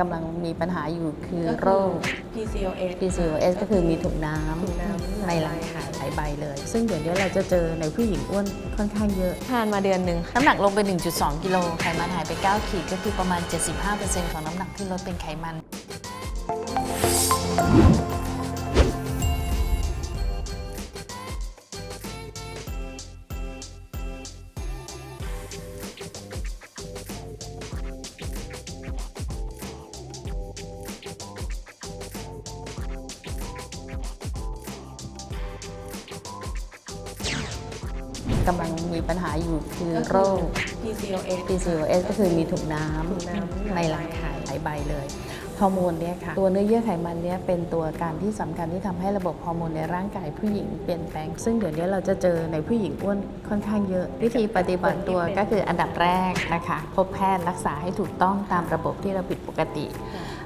กำลังมีปัญหาอยู่คือโรค PCOS PCOS ก็คือมีถุงน้ถุงน้ำำในรังไข่หลายใบเลย ซึ่งเดี๋ยวนี้เราจะเจอในผู้หญิงอ้วนค่อนข้างเยอะ ทานมาเดือนหนึ่งน้ำหนักลงไป 1.2 กิโลไขมันหายไป 9 ขีดก็คือประมาณ 75%ของน้ำหนักที่ลดเป็นไขมัน กำลังมีปัญหาอยู่คือโรค PCOS PCOS ก็คือมีถุงน้ถุงน้ำำในรังไข่หลายใบเลยฮอร์โมนเนี่ยค่ะตัวเนื้อเยื่อไขมันเนี่ยเป็นตัวการที่สำคัญที่ทำให้ระบบฮอร์โมนในร่างกายผู้หญิงเปลี่ยนแปลง ซึ่งเดี๋ยวนี้เราจะเจอในผู้หญิงอ้วนค่อนข้างเยอะ วิธีปฏิบัติตัวก็คืออันดับแรกนะคะ พบแพทย์รักษาให้ถูกต้องตามระบบที่เราผิดปกติ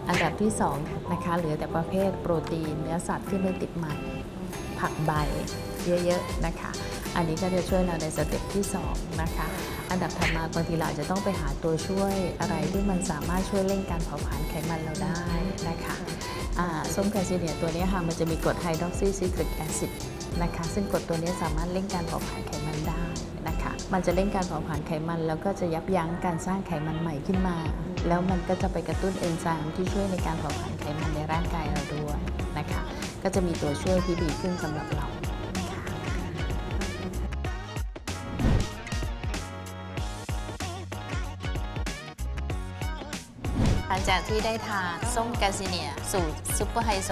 อันดับที่สองนะคะเหลือแต่ประเภทโปรตีนเนื้อสัตว์ที่ไม่ติดมันผักใบเยอะๆนะคะ อันนี้ก็จะช่วยเราในสเต็ปที่ 2 นะคะ อันดับถัดมาบางทีเราจะต้องไปหาตัวช่วยอะไรที่มันสามารถช่วยเร่งการเผาผลาญไขมันเราได้นะคะอ่าส้มแคลซิเนียตัวนี้ค่ะมันจะมีกรดไฮดรอกซีซิตริกแอซิดนะคะซึ่งกรดตัวนี้สามารถเร่งการเผาผลาญไขมันได้นะคะ มันจะเร่งการเผาผลาญไขมัน แล้วก็จะยับยั้งการสร้างไขมันใหม่ขึ้นมา แล้วมันก็จะไปกระตุ้นเอนไซม์ที่ช่วยในการเผาผลาญไขมันในร่างกายเราด้วยนะคะ ก็จะมีตัวช่วยที่ดีขึ้นสำหรับเรา หลังจากที่ได้ทานส้มกาซิเนีย สูตรซุปเปอร์ไฮโซ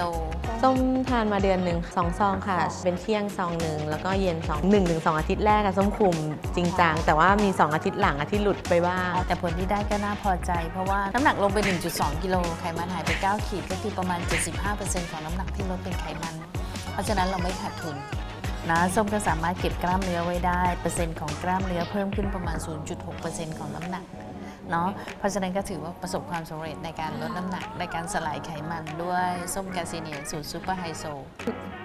ส้มทานมาเดือนหนึ่งสองซองค่ะ เป็นเที่ยงซองหนึ่งแล้วก็เย็นซองหนึ่งถึงสองอาทิตย์แรกอะส้มคุมจริงจังแต่ว่ามี 2 อาทิตย์หลังอะที่หลุดไปบ้างแต่ผลที่ได้ก็น่าพอใจ เพราะว่าน้ำหนักลงไป 1.2 กิโลไขมันหายไป 9 ขีดก็คือประมาณ 75%ของน้ำหนักที่ลดเป็นไขมัน เพราะฉะนั้นเราไม่ขาดทุนนะส้มก็สามารถเก็บกล้ามเนื้อไว้ได้ เปอร์เซ็นต์ของกล้ามเนื้อเพิ่มขึ้นประมาณ 0.6%ของน้ำหนัก เนาะเพราะฉะนั้นก็ถือว่าประสบความสำเร็จในการลดน้ำหนักในการสลายไขมันด้วยส้มกาซิเนียสูตรซูเปอร์ไฮโซ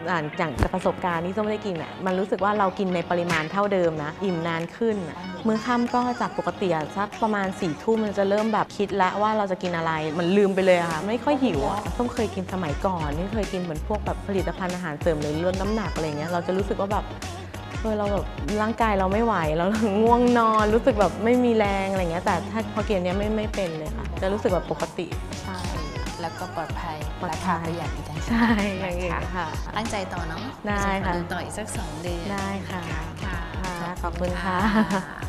อ่าอย่างจากประสบการณ์ที่ส้มได้กินอะมันรู้สึกว่าเรากินในปริมาณเท่าเดิมนะ อิ่มนานขึ้นอะมื้อค่ำก็จากปกติอะสักประมาณ4ี่ทุ่มมันจะเริ่มแบบคิดแล้วว่าเราจะกินอะไร มันลืมไปเลยอะค่ะ ไม่ค่อยหิวอะส้มเคยกินสมัยก่อนนี่เคยกินเหมือนพวกแบบผลิตภัณฑ์อาหารเสริมหรือลดน้ำหนักอะไรเงี้ยเราจะรู้สึกว่าแบบ เออเราแบบร่างกายเราไม่ไหวเราง่วงนอนรู้สึกแบบไม่มีแรงอะไรเงี้ยแต่ถ้าพอกินเนี้ยไม่ไม่เป็นเลยค่ะ จะรู้สึกแบบปกติใช่แล้วก็ปลอดภัยปลอดราภัคายประหยัดอีกต่างหากใช่อย่างเงี้ยค่ะ ตั้งใจต่อเนาะได้ค่ะจดูต่ออีกสักสองเดือนได้ค่ะค่ะค่ะขอบคุณค่ะค่ะ